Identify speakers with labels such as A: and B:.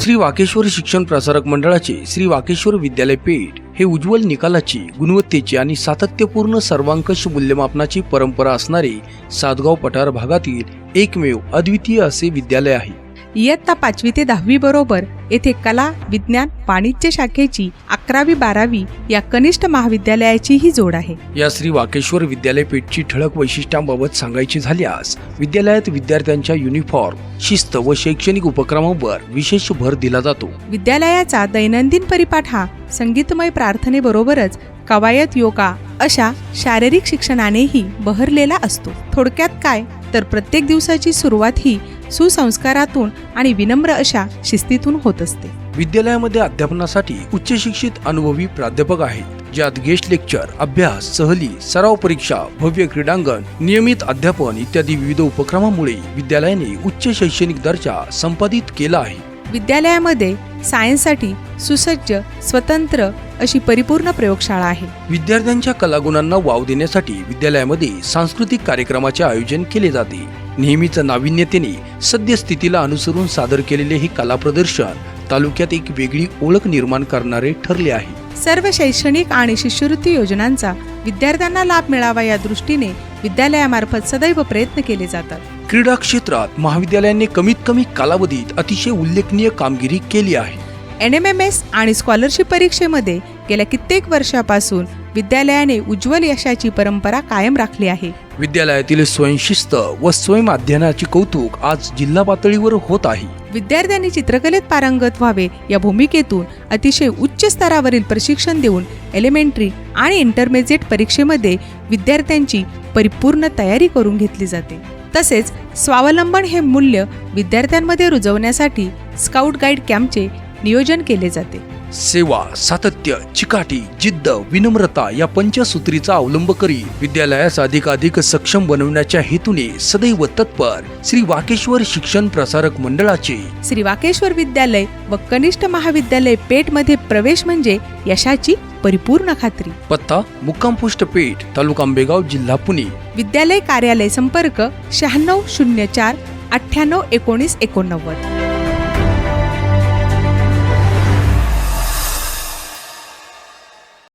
A: श्री वाकेश्वर शिक्षण प्रसारक मंडळाचे श्री वाकेश्वर विद्यालय पेठ हे उज्ज्वल निकालाची गुणवत्तेची आणि सातत्यपूर्ण सर्वांकष मूल्यमापनाची परंपरा असणारे सातगाव पठार भागातील एकमेव अद्वितीय असे विद्यालय आहे.
B: इयत्ता पाचवी ते दहावी बरोबर येथे कला विज्ञान वाणिज्य शाखेची अकरावी बारावी या कनिष्ठ महाविद्यालयाची ही जोड आहे.
A: या श्री वाकेश्वर विद्यालय पेठची ठळक वैशिष्ट्यांबाबत सांगायची झाल्यास विद्यालयात विद्यार्थ्यांच्या युनिफॉर्म शिस्त व शैक्षणिक उपक्रमांवर विशेष भर दिला जातो.
B: विद्यालयाचा दैनंदिन परिपाठ हा संगीतमय प्रार्थनेबरोबरच कवायत योगा अशा शारीरिक शिक्षणानेही बहरलेला असतो. थोडक्यात काय? तर प्रत्येक दिवसाची सुरुवात ही सुसंस्कारातून आणि विनम्र अशा शिस्तीतून होत असते.
A: विद्यालयामध्ये अध्यापनासाठी उच्च शिक्षित अनुभवी प्राध्यापक आहेत ज्यात गेस्ट लेक्चर अभ्यास सहली सराव परीक्षा भव्य क्रीडांगण नियमित अध्यापन इत्यादी विविध उपक्रमामुळे विद्यालयाने उच्च शैक्षणिक दर्जा संपादित केला आहे.
B: विद्यालयामध्ये सायन्ससाठी सुसज्ज स्वतंत्र अशी परिपूर्ण प्रयोगशाळा आहे.
A: विद्यार्थ्यांच्या कलागुणांना वाव देण्यासाठी विद्यालयामध्ये सांस्कृतिक कार्यक्रमाचे आयोजन केले जाते. नेहमीच नाविन्यतेने सद्यस्थितीला अनुसरून सादर केलेले हे कला प्रदर्शन तालुक्यात एक वेगळी ओळख निर्माण करणारे ठरले आहे.
B: सर्व शैक्षणिक आणि शिष्यवृत्ती योजनांचा विद्यार्थ्यांना लाभ मिळावा या दृष्टीने विद्यालयामार्फत सदैव प्रयत्न केले जातात.
A: क्रीडा क्षेत्रात महाविद्यालयाने कमीत कमी कालावधीत अतिशय उल्लेखनीय कामगिरी केली आहे.
B: एन एम एम एस आणि स्कॉलरशिप परीक्षेमध्ये गेल्या कित्येक वर्षापासून विद्यालयाने उज्ज्वल यशाची परंपरा कायम राखली आहे.
A: विद्यालयातील स्वयंशिस्त व स्वयं अध्ययनाचे कौतुक आज जिल्हा पातळीवर होत आहे.
B: विद्यार्थ्यांनी चित्रकलेत पारंगत व्हावे या भूमिकेतून अतिशय उच्च स्तरावरील प्रशिक्षण देऊन एलिमेंटरी आणि इंटरमिजिएट परीक्षेमध्ये विद्यार्थ्यांची परिपूर्ण तयारी करून घेतली जाते. तसेच स्वावलंबन हे मूल्य विद्यार्थ्यांमध्ये रुजवण्यासाठी स्काउट गाईड कॅम्पचे नियोजन केले जाते.
A: सेवा सातत्य चिकाटी जिद्द विनम्रता या पंचसूत्रीचा अवलंब करी विद्यालयास अधिकाधिक सक्षम बनवण्याच्या हेतूने सदैव तत्पर श्री वाकेश्वर शिक्षण प्रसारक मंडळाचे.
B: श्री वाकेश्वर विद्यालय व कनिष्ठ महाविद्यालय पेठमध्ये प्रवेश म्हणजे यशाची परिपूर्ण खात्री.
A: पत्ता मुक्काम पोस्ट पेठ तालुका आंबेगाव जिल्हा पुणे.
B: विद्यालय कार्यालय संपर्क शहाण्णव शून्य चार अठ्ठ्याण्णव एकोणीस एकोणनव्वद.